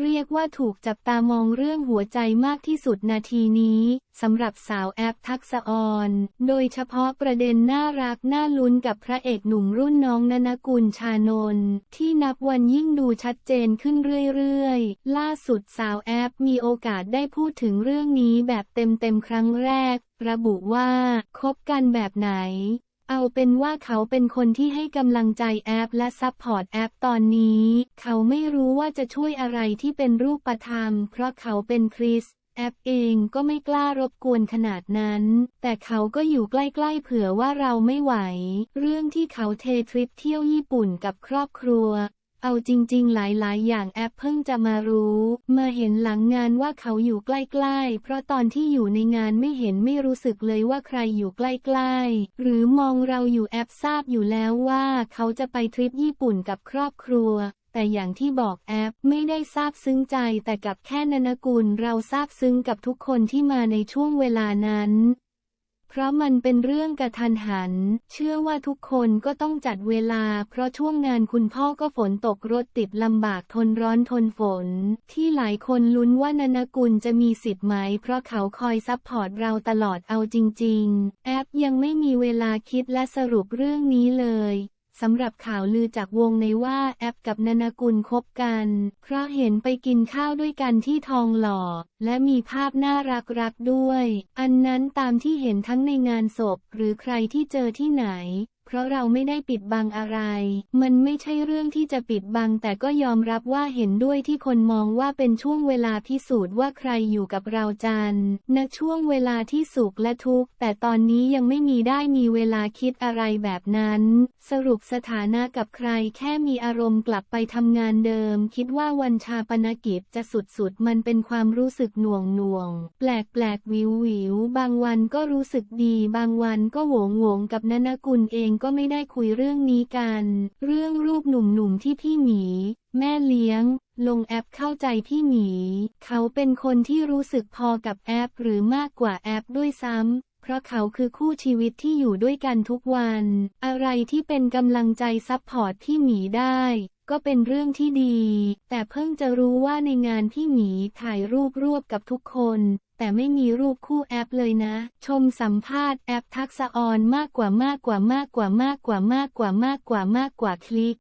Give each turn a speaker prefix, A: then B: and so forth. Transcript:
A: เรียกว่าถูกจับตามองเรื่องหัวใจมากที่สุดนาทีนี้สำหรับสาวแอปทักษออน โดยเฉพาะประเด็นน่ารักน่าลุ้นกับพระเอกหนุ่มรุ่นน้องนนกุลชานนท์ที่นับวันยิ่งดูชัดเจนขึ้นเรื่อยๆ ล่าสุดสาวแอปมีโอกาสได้พูดถึงเรื่องนี้แบบเต็มๆครั้งแรก ระบุว่าคบกันแบบไหน เอาเป็นว่าเขาเป็นคนที่ให้กำลังใจแอปและซัพพอร์ตแอปตอนนี้ เขาไม่รู้ว่าจะช่วยอะไรที่เป็นรูปธรรม เพราะเขาเป็นคริสแอปเองก็ไม่กล้ารบกวนขนาดนั้น แต่เขาก็อยู่ใกล้ ๆ เผื่อว่าเราไม่ไหว เรื่องที่เขาเททริปเที่ยวญี่ปุ่นกับครอบครัว เอาจริง ๆ หลาย ๆ อย่างแอปเพิ่งจะมารู้ มาเห็นหลังงานว่าเขาอยู่ใกล้ ๆ เพราะตอนที่อยู่ในงานไม่เห็นไม่รู้สึกเลยว่าใครอยู่ใกล้ ๆ หรือมองเราอยู่แอปทราบอยู่แล้วว่าเขาจะไปทริปญี่ปุ่นกับครอบครัว แต่อย่างที่บอกแอปไม่ได้ซาบซึ้งใจแต่กับแค่นนกุลเราซาบซึ้งกับทุกคนที่มาในช่วงเวลานั้น เพราะมันเป็นเรื่องกระทันหัน เชื่อว่าทุกคนก็ต้องจัดเวลา เพราะช่วงงานคุณพ่อก็ฝนตกรถติดลำบากทนร้อนทนฝน ที่หลายคนลุ้นว่านนกุลจะมีสิทธิ์ไหม เพราะเขาคอยซัพพอร์ตเราตลอดเอาจริง ๆ แอปยังไม่มีเวลาคิดและสรุปเรื่องนี้เลย สำหรับข่าวลือจากวงในว่าแอปกับนนกุลคบกัน เพราะเห็นไปกินข้าวด้วยกันที่ทองหล่อ และมีภาพน่ารักรักด้วย อันนั้นตามที่เห็นทั้งในงานศพ หรือใครที่เจอที่ไหนเพราะเราไม่ได้ปิดบังอะไร มันไม่ใช่เรื่องที่จะปิดบัง แต่ก็ยอมรับว่าเห็นด้วยที่คนมองว่าเป็นช่วงเวลาพิสูจน์ว่าใครอยู่กับเราจันณช่วงเวลาที่สุขและทุกข์ แต่ตอนนี้ยังไม่มีได้มีเวลาคิดอะไรแบบนั้น สรุปสถานะกับใครแค่มีอารมณ์กลับไปทำงานเดิม คิดว่าวันชาปนกิจจะสุดๆ มันเป็นความรู้สึกหน่วงหน่วง แปลกแปลกวิววิวบางวันก็รู้สึกดี บางวันก็โหวงโหวงกับนนกุลเองก็ไม่ได้คุยเรื่องนี้กัน เรื่องรูปหนุ่มๆที่พี่หมี แม่เลี้ยง ลงแอปเข้าใจพี่หมี เขาเป็นคนที่รู้สึกพอกับแอปหรือมากกว่าแอปด้วยซ้ำ เพราะเขาคือคู่ชีวิตที่อยู่ด้วยกันทุกวัน อะไรที่เป็นกำลังใจซัพพอร์ตพี่หมีได้ ก็เป็นเรื่องที่ดี แต่เพิ่งจะรู้ว่าในงานพี่หมีถ่ายรูปรวบกับทุกคน แต่ไม่มีรูปคู่แอปเลยนะ ชมสัมภาษณ์แอปทักษะออนมากกว่ามากกว่ามากกว่ามากกว่ามากกว่ามากกว่ามากกว่าคลิก